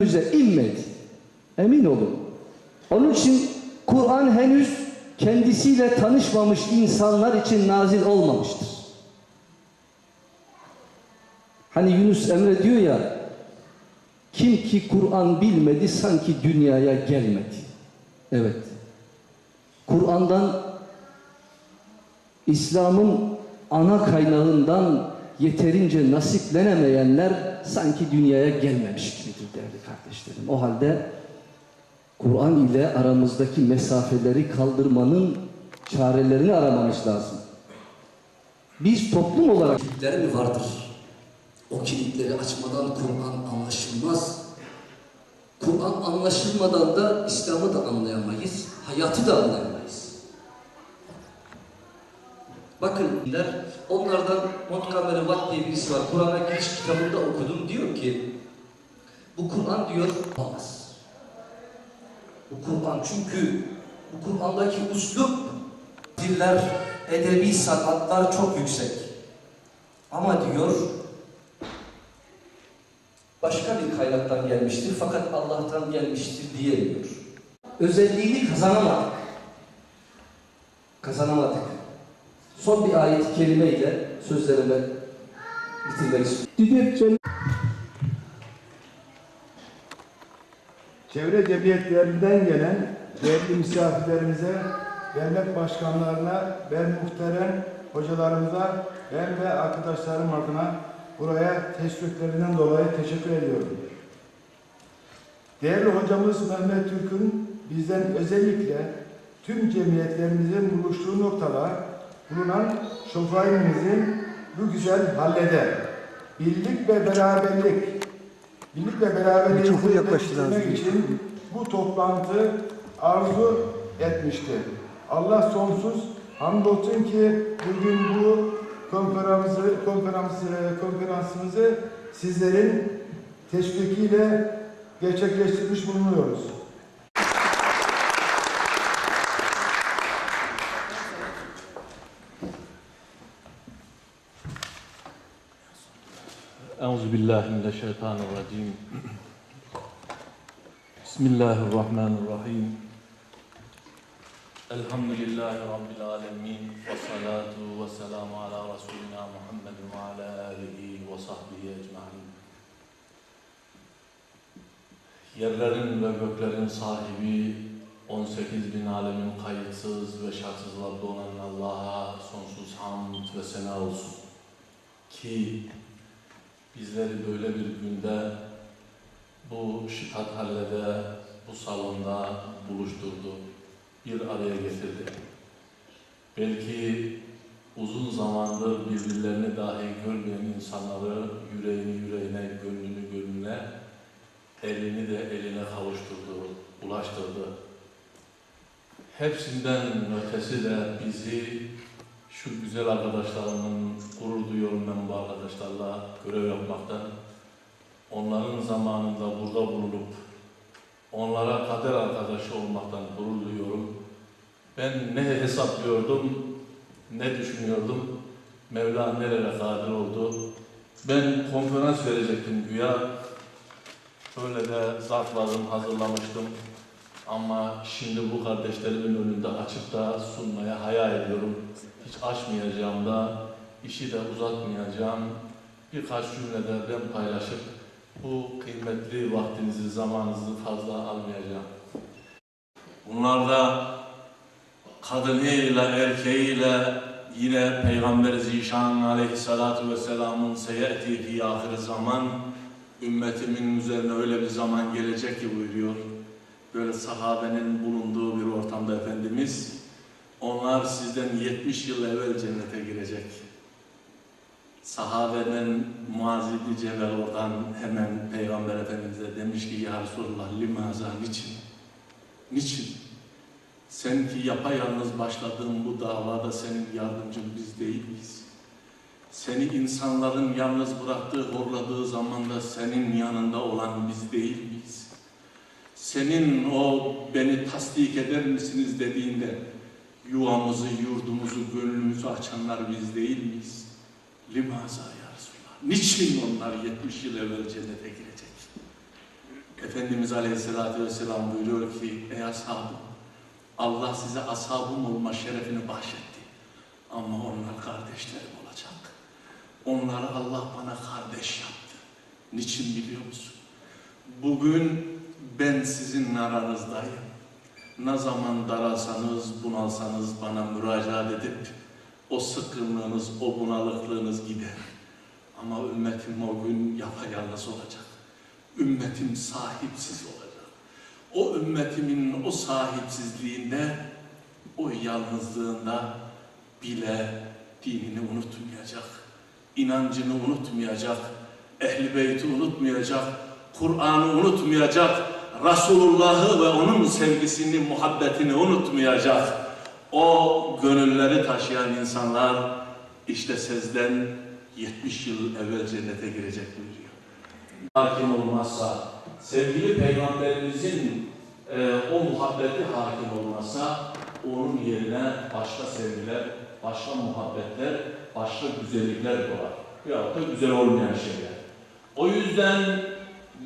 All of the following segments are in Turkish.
bize inmedi. Emin olun. Onun için Kur'an henüz kendisiyle tanışmamış insanlar için nazil olmamıştır. Hani Yunus Emre diyor ya kim ki Kur'an bilmedi sanki dünyaya gelmedi. Evet. Kur'an'dan İslam'ın ana kaynağından yeterince nasiplenemeyenler sanki dünyaya gelmemiş gibidir değerli kardeşlerim. O halde Kur'an ile aramızdaki mesafeleri kaldırmanın çarelerini aramamız lazım. Biz toplum olarak kilitler mi vardır? O kilitleri açmadan Kur'an anlaşılmaz. Kur'an anlaşılmadan da İslam'ı da anlayamayız, hayatı da anlayamayız. Bakın der, onlardan Montgomery Watt diye birisi var. Kur'an'a giriş kitabında okudum. Diyor ki bu Kur'an diyor olmaz. Bu Kur'an çünkü bu Kur'an'daki uslup diller, edebi sanatlar çok yüksek. Ama diyor başka bir kaynaktan gelmiştir fakat Allah'tan gelmiştir diyemiyor. Özelliğini kazanamadık. Kazanamadık. Son bir ayet-i kerimeyle sözlerime bitirmek istiyorum. Çevre cemiyetlerinden gelen değerli misafirlerimize, dernek başkanlarına, ben muhterem hocalarımıza, ben ve arkadaşlarım adına buraya teşviklerinden dolayı teşekkür ediyorum. Değerli hocamız Mehmet Türk'ün bizden özellikle tüm cemiyetlerimizin buluştuğu noktada bulunan şoförümüzün bu güzel hallede birlik ve beraberlik birlik ve getirmek için bu toplantı arzu etmişti. Allah sonsuz hamdolsun ki bugün bu konferansı, konferansı, konferansımızı sizlerin teşvikiyle gerçekleştirmiş bulunuyoruz. Euzu billahi mineşşeytanirracim. Bismillahirrahmanirrahim. Elhamdülillahi rabbil alamin ve salatu ve selamu ala resulina Muhammed ve ala alihi ve sahbihi ecmaîn. Yerlerin ve göklerin sahibi 18 bin alemin kayıtsız ve şartsız Rabbi olan Allah'a sonsuz hamd ve sena olsun. Ki bizleri böyle bir günde bu şitat hallede, bu salonda buluşturdu, bir araya getirdi. Belki uzun zamandır birbirlerini dahi görmeyen insanları yüreğini yüreğine, gönlünü gönlüne, elini de eline kavuşturdu, ulaştırdı. Hepsinden ötesi de bizi şu güzel arkadaşlarımın gurur duyuyorum ben bu arkadaşlarla görev yapmaktan. Onların zamanında burada bulunup onlara kader arkadaşı olmaktan gurur duyuyorum. Ben ne hesaplıyordum, ne düşünüyordum, Mevla nereye kadir oldu. Ben konferans verecektim güya. Böyle de zarflarım hazırlamıştım. Ama şimdi bu kardeşlerimin önünde açıp da sunmaya hayal ediyorum. Hiç açmayacağım da, işi de uzatmayacağım. Birkaç cümlede ben paylaşıp bu kıymetli vaktinizi, zamanınızı fazla almayacağım. Bunlarda kadınıyla, erkeğiyle yine Peygamber Zişan aleyhissalatu vesselamın seyeti fi ahir zaman ümmetimin üzerine öyle bir zaman gelecek ki buyuruyor. Böyle sahabenin bulunduğu bir ortamda Efendimiz onlar sizden 70 yıl evvel cennete girecek. Sahabenin Muaz İbni Cebel oradan hemen Peygamber Efendimiz'e demiş ki Ya Resulallah limaza niçin? Niçin? Sen ki yapayalnız başladığın bu davada senin yardımcın biz değil miyiz? Seni insanların yalnız bıraktığı, horladığı zamanda senin yanında olan biz değil miyiz? Senin o beni tasdik eder misiniz dediğinde yuvamızı, yurdumuzu, gönlümüzü açanlar biz değil miyiz? Limaza ya Resulallah. Niçin onlar 70 yıl evvel cennete girecek? Efendimiz Aleyhisselatü Vesselam buyuruyor ki ey ashabım Allah size ashabım olma şerefini bahşetti. Ama onlar kardeşlerim olacak. Onları Allah bana kardeş yaptı. Niçin biliyor musun? Bugün ben sizin aranızdayım. Ne zaman daralsanız, bunalsanız bana müracaat edip o sıkkınlığınız, o bunalıklığınız gider. Ama ümmetim o gün yapayalnız olacak. Ümmetim sahipsiz olacak. O ümmetimin o sahipsizliğinde, o yalnızlığında bile dinini unutmayacak. inancını unutmayacak. Ehli beyti unutmayacak. Kur'an'ı unutmayacak. Resulullah'ı ve onun sevgisini, muhabbetini unutmayacak. O gönülleri taşıyan insanlar işte sizden 70 yıl evvel cennete girecek buyuruyor. Hakim olmazsa, sevgili peygamberimizin e, o muhabbeti hakim olmazsa onun yerine başka sevgiler, başka muhabbetler, başka güzellikler doğar. Veyahut da güzel olmayan şeyler. O yüzden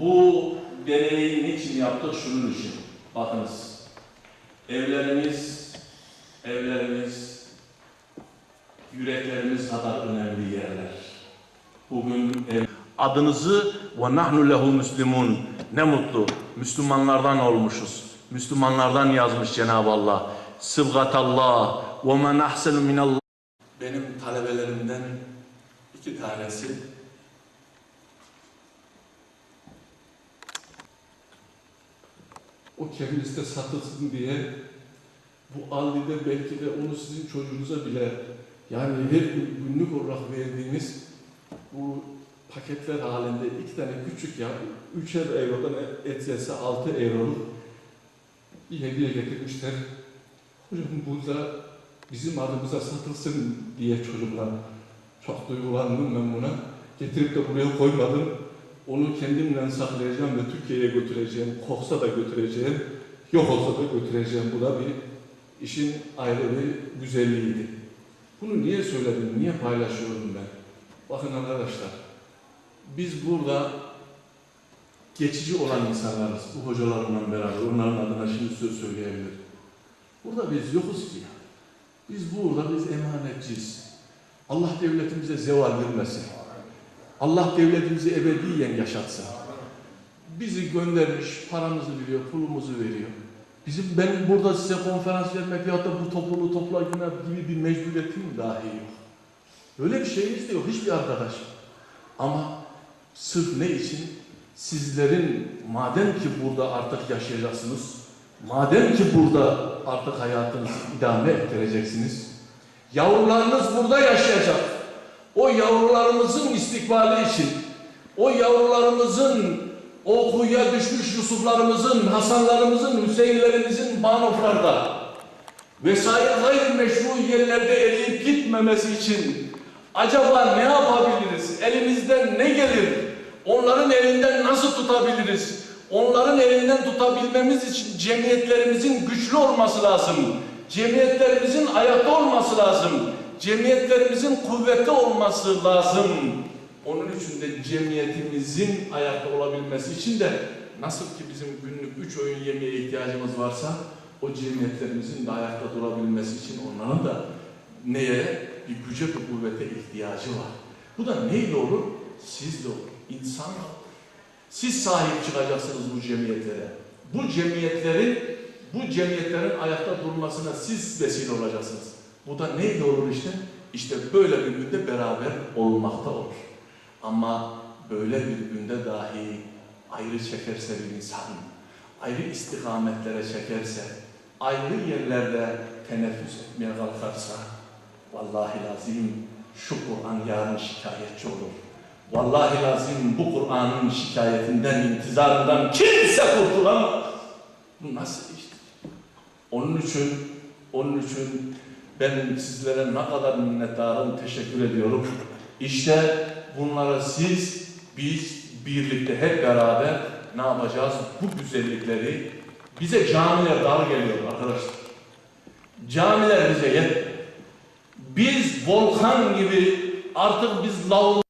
bu deneyi niçin yaptık? Şunun için. Bakınız. Evlerimiz, evlerimiz, yüreklerimiz kadar önemli yerler. Bugün ev... Adınızı ve nahnu lehu müslimun. Ne mutlu. Müslümanlardan olmuşuz. Müslümanlardan yazmış Cenab-ı Allah. Sıbgatallah ve men ahsenu minallah. Benim talebelerimden iki tanesi o kendinizde satılsın diye bu Aldi'de belki de onu sizin çocuğunuza bile yani her gün günlük olarak verdiğimiz bu paketler halinde iki tane küçük ya üçer eurodan et altı euroluk bir hediye getirmişler. Hocam burada bizim adımıza satılsın diye çocuklar çok duygulandım ben buna. Getirip de buraya koymadım. Onu kendimle saklayacağım ve Türkiye'ye götüreceğim. Koksa da götüreceğim. Yok olsa da götüreceğim. Bu da bir işin ayrı bir güzelliğiydi. Bunu niye söyledim, niye paylaşıyorum ben? Bakın arkadaşlar, biz burada geçici olan insanlarız. Bu hocalarımla beraber, onların adına şimdi söz söyleyebilirim. Burada biz yokuz ki. Biz burada, biz emanetçiyiz. Allah devletimize zeval vermesin. Allah devletimizi ebediyen yaşatsın. Bizi göndermiş, paramızı veriyor, pulumuzu veriyor. Bizim benim burada size konferans vermek ya da bu topluluğu topla gibi bir mecburiyetim dahi yok. Böyle bir şeyimiz de yok hiçbir arkadaş. Ama sırf ne için? Sizlerin madem ki burada artık yaşayacaksınız, madem ki burada artık hayatınızı idame ettireceksiniz, yavrularınız burada yaşayacak. O yavrularımızın istikbali için, o yavrularımızın o kuyuya düşmüş Yusuflarımızın, Hasanlarımızın, Hüseyinlerimizin Banoflar'da vesaire gayrimeşru yerlerde eriyip gitmemesi için acaba ne yapabiliriz? Elimizden ne gelir? Onların elinden nasıl tutabiliriz? Onların elinden tutabilmemiz için cemiyetlerimizin güçlü olması lazım. Cemiyetlerimizin ayakta olması lazım. Cemiyetlerimizin kuvvetli olması lazım. Onun için de cemiyetimizin ayakta olabilmesi için de nasıl ki bizim günlük üç öğün yemeğe ihtiyacımız varsa o cemiyetlerimizin de ayakta durabilmesi için onların da neye? Bir güce, bir kuvvete ihtiyacı var. Bu da neyle olur? Olur. İnsanla olur. Siz sahip çıkacaksınız bu cemiyetlere. Bu cemiyetlerin bu cemiyetlerin ayakta durmasına siz vesile olacaksınız. Bu da neyle olur işte? İşte böyle bir günde beraber olmakta olur. Ama böyle bir günde dahi ayrı çekerse bir insan, ayrı istikametlere çekerse, ayrı yerlerde teneffüs etmeye kalkarsa, vallahi lazim şu Kur'an yarın şikayetçi olur. Vallahi lazim bu Kur'an'ın şikayetinden, intizarından kimse kurtulamaz. Bu nasıl işte? Onun için, onun için ben sizlere ne kadar minnettarım, teşekkür ediyorum. İşte bunlara siz, biz birlikte hep beraber ne yapacağız? Bu güzellikleri bize camiler dar geliyor arkadaşlar. Camiler bize yet. Biz volkan gibi artık biz lav